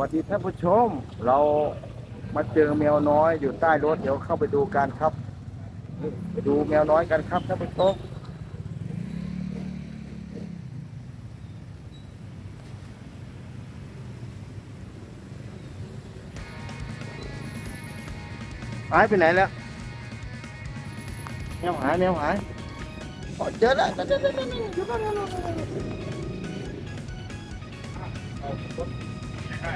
วัสดีท่านผู้ชม เรามาเจอแมวน้อยอยู่ใต้รถเดี๋ยวเข้าไปดูกันครับ ไปดูแมวน้อยกันครับท่านผู้ชมหายไปไหนแล้วแมวหายแมวหายเจอแล้วเจอแล้ว จอ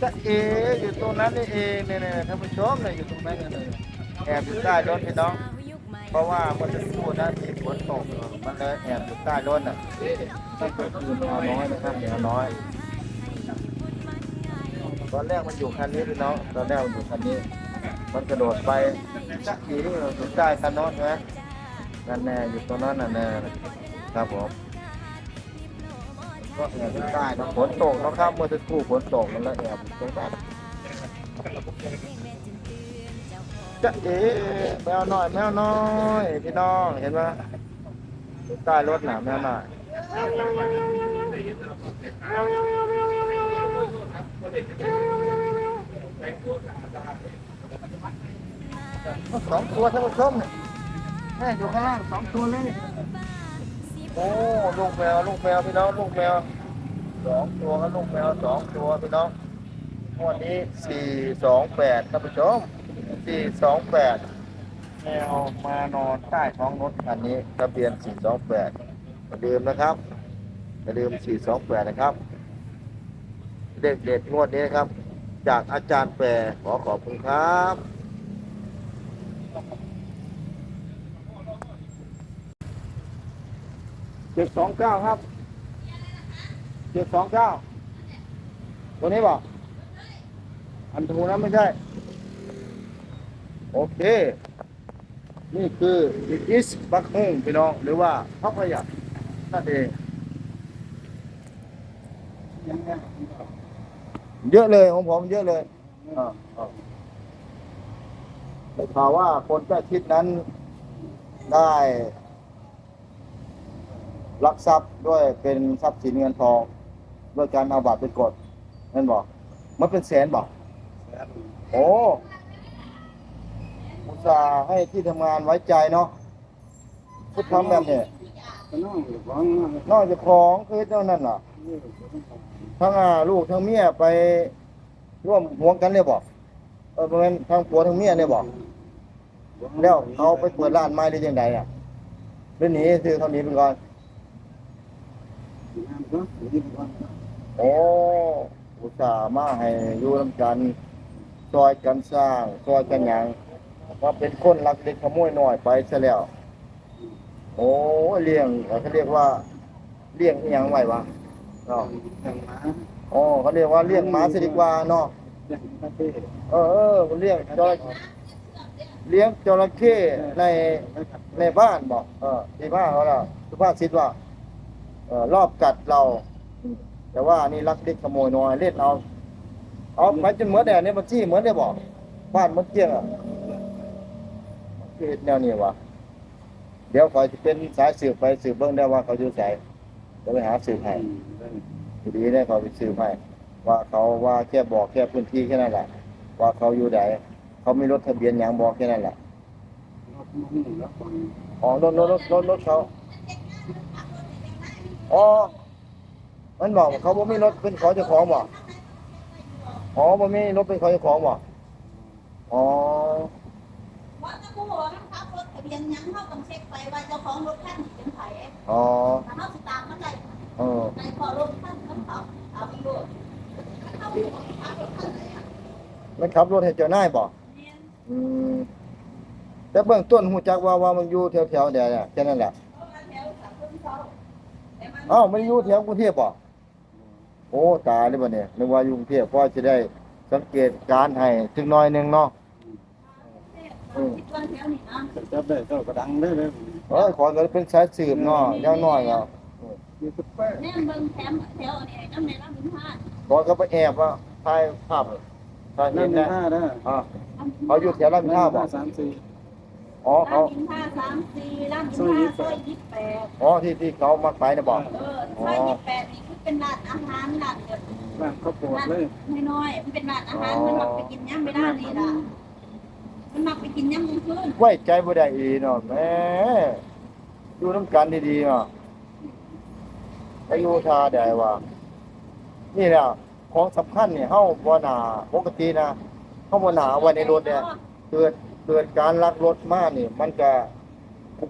แล้วเอแล้วจะเออยู่ตรงนั้นนี่เองเนี่ยเนี่ท่านผู้ชมเนี่ยอยู่ตรงนั้นเนี่ยแอบอยู่ใต้รถพี่น้อง เพราะว่ามันจะพูดนะที่ฝนตกมันเลยแอบอยู่ใต้รถน่ะนี่ก็คือแมวน้อยนะครับแมวน้อย ตอนแรกมันอยู่คันนี้พี่น้องตอนแรกมันอยู่คันนี้ มันกระโดดไปจักทีอยู่ใต้คันโน้นใช่ไหมนั่นแน่อยู่ตรงนั้นน่ะแน่ครับผม ก็แอบอยู่ใต้นะฝนตกนะครับเมื่อสักครู่ฝนตกมันแล้วแอบตรงนั้นจะเอ๋แมวน้อยแมวน้อยพี่น้องเห็นไหมใต้รถหน่ะแมวน้อยสองตัวท่านผู้ชมเนี่ยอยู่ข้างล่างสองตัวเลย ลูกแมวลูกแมวพี่น้องลูกแมวสองตัวครับลูกแมวสองตัวพี่น้องงวดนี้สี่สองแปดท่านผู้ชมสี่สองแปดแมวมานอนใต้ท้องรถคันนี้ทะเบียนสี่สองแปดอย่าลืมนะครับอย่าลืมสี่สองแปดนะครับเด็กเด็ดงวดนี้นะครับ จากอาจารย์แปรขอขอบคุณครับ เจ็ดสองเก้าครับเจ็ดสองเก้าตัวนี้บอกอันทูนั้นไม่ใช่ โอเค นี่คือ it is back h o m พี่น้อง หรือว่าพักประหยัดนั่นเองเยอะเลยของผมเยอะเลยอ่าอ่ข่าวว่าคนใกล้ชิดนั้นได้ ลักทรัพย์ด้วยเป็นทรัพย์สินเงินทองด้วยการเอาบัตรไปกดนั่นบอกมันเป็นแสนบอกโอ้อุตส่าห์ให้ที่ทำงานไว้ใจเนาะพูดทำแบบนี้นอกจากของคือเท่านั้นล่ะ ทั้งอ่าลูกทั้งเมียไปร่วมห่วงกันเลยบอกเออเป็นทั้งผัวทั้งเมียเลยบอกแล้วเขาไปเปิดร้านไม้ได้ยังไงอะเรื่องนี้คือเขาหนีไปก่อน โอ้อุตส่าห์มาให้อยู่นำกันซอยกันสร้างซอยกันหยังว่าเป็นคนรักเล็กขโมยน้อยไปซะแล้ว โอ้เลี้ยงเขาเรียกว่าเลี้ยงอหยังไว้วะเนาะอ๋อเขาเรียกว่าเลี้ยงหมาสิดีกว่าเนาะเออเออเลี้ยงจระเลี้ยงจระเข้ในในบ้านบอกเออที่บ้านเขาล่ะสุภาพสิทธิ์ว่าเออ รอบกัดเรา แต่ว่านี่ลักเล็กขโมยน้อยเล่นเอาเอาไปจนเหมือนแดดเนี่ยมันจี้เหมือนได้บอกบ้านมันเกี้ยงอะคือเฮ็ดแนวนี้วะเดี๋ยวคอยจะเป็นสายสืบไปสืบเบิ่งได้ว่าเขาอยู่ไสจะไปหาสืบให้ทีนี้ได้เขาไปซื้อให้ว่าเขาว่าแค่บอกแค่พื้นที่แค่นั้นแหละว่าเขาอยู่ไหนเขามีรถทะเบียนหยังบอกแค่นั้นแหละอ๋อรถรถรถรถรถเขา อ๋อ มันบอกว่าเขาบ่มีรถเป็นของเจ้าของบ่อ๋อบ่มีรถเป็นของเจ้าของบ่อ๋อว่าถ้าผู้บอกว่าขับรถทะเบียนหยังเขาต้องเช็คไปว่าเจ้าของรถคันนี้เป็นไผอ๋อถ้าเขาสิตามมันได้เออในพอรถคันเขาเขาเอาไปดูเขาบอกขับรถคันไหนอะมันขับรถให้เจ้านายบ่เนี่ยอืมแต่เบื้องต้นหูจักว่าว่ามันอยู่แถวๆเดียวเนี่ยแค่นั้นแหละ อ้าวมันอยู่แถวกรุงเทพป่ะโอ้ตายเลยบ่เนี่ยนึกว่าอยู่กรุงเทพพอจะได้สังเกตการณ์ให้ถึงหน้อยหนึงเนาะอืมคิดว่าแถวนี้นะจับได้ก็กระดังได้เลยเออขอก็เป็นสายสืบเนาะอย่างน้อยเนาะมีสุดแป้งเนี่ยเบิ่งแถมแถวนี้น้ำในลำบินพาดขอก็ไปแอบว่าถ่ายภาพถ่ายเห็นั่นนนะห้าได้อ่าเขาอยู่แถวลาดพร้าวบ่ สามสี่ อ๋อเขาลำบินพาดสามสี่ลำบินพาดซอยยี่สิบแปดอ๋อที่ที่เขามาขายน่ะบ่เออซอยยี่สิบแปดนี่คือเป็นร้านอาหารร้านแบบบ้านเขาปวดเลยน้อยๆมันเป็นร้านอาหารมันมักไปกินย่ำไม่ได้นี่ล่ะมันมักไปกินย่ำกลางคืนไว้ใจบ่ได้อีเนาะแหม่อยู่น้ำกันดีๆเนาะไปอยู่ทาได้ว่านี่แหละของสำคัญเนี่ยเฮาบ่น่าปกตินะเฮาบ่น่าเอาไว้ในรถเนี่ยเกิด เกิดการลักรถมานี่มันก็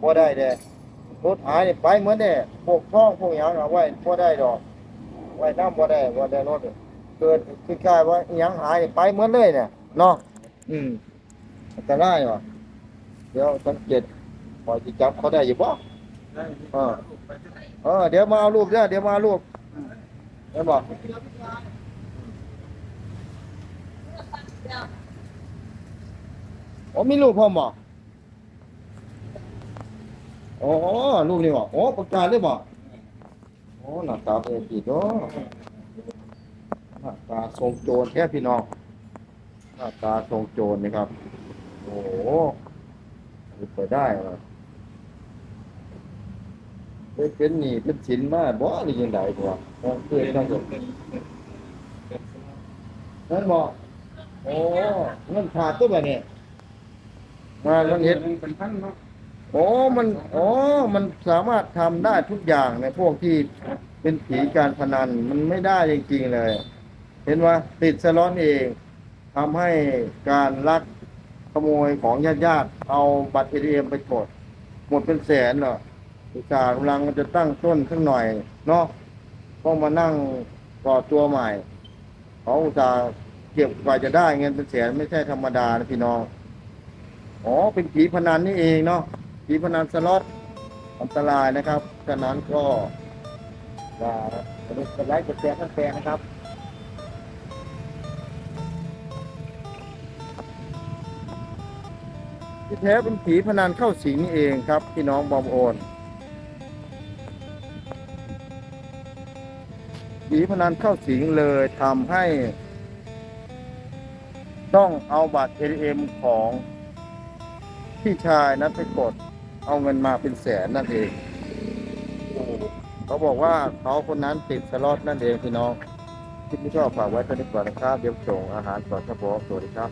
บ่ได้เด้รถหายนี่ไปเหมือนเด้พวกท้องพวกหยังเอาไว้บ่ได้ดอก ไว้น้ำบ่ได้บ่ได้รถเกิดคือคล้ายๆว่าอิหยังหายนี่ไปเหมือนเลยเนี่ยเนาะอืมอันตรายว่ะเดี๋ยวสังเกตพอสิจับเขาได้อยู่บ่ได้เออเออเดี๋ยวมาเอารูปเด้อเดี๋ยวมาเอารูปเดี๋ยวบอก โอ้มีรูปพร้อมบ่โอ้รูปนี่บ่โอ้ประกาศเลยบ่โอ้หน้าตาเป็นสีเนาะหน้าตาทรงโจรแท้พี่น้องหน้าตาทรงโจรนะครับ โอ้โหเปิดได้เหรอเป็นหนี้เป็นสินมาบ่หรือยังไงบ่มองเพื่อนทั้งหมดนั่นบ่โอ้เงินขาดตัวแบบนี้ มามันเห็นเป็นพันเนาะโอ้มันโอ้มันสามารถทำได้ทุกอย่างในพวกที่เป็นผีการพนันมันไม่ได้จริงๆเลย เห็นว่าติดสล็อตเองทำให้การลักขโมยของญาติๆเอาบัตรเอทีเอ็มไปกดหมดเป็นแสนเหรออุตส่าห์กำลังจะตั้งต้นขึ้นหน่อยเนาะต้องมานั่งก่อตัวใหม่เขาอุตส่าห์เก็บกว่าจะได้เงินเป็นแสนไม่ใช่ธรรมดานะพี่น้อง อ๋อ เป็นผีพนันนี่เองเนาะ ผีพนันสล็อต อันตรายนะครับฉะนั้นก็อย่ากดไลค์กดแชร์กันแฟนนะครับ ที่แท้เป็นผีพนันเข้าสิงเองครับพี่น้องบอมโอนผีพนันเข้าสิงเลยทำให้ ต้องเอาบัตร ATM ของ พี่ชายนั้นไปกดเอาเงินมาเป็นแสนนั่นเองเขาบอกว่าเขาคนนั้นติดสล็อตนั่นเองพี่น้องที่ไม่ชอบฝากไว้เท่านี้ก่อนนะครับเดี๋ยวส่งอาหารก่อนครับผมสวัสดีครับ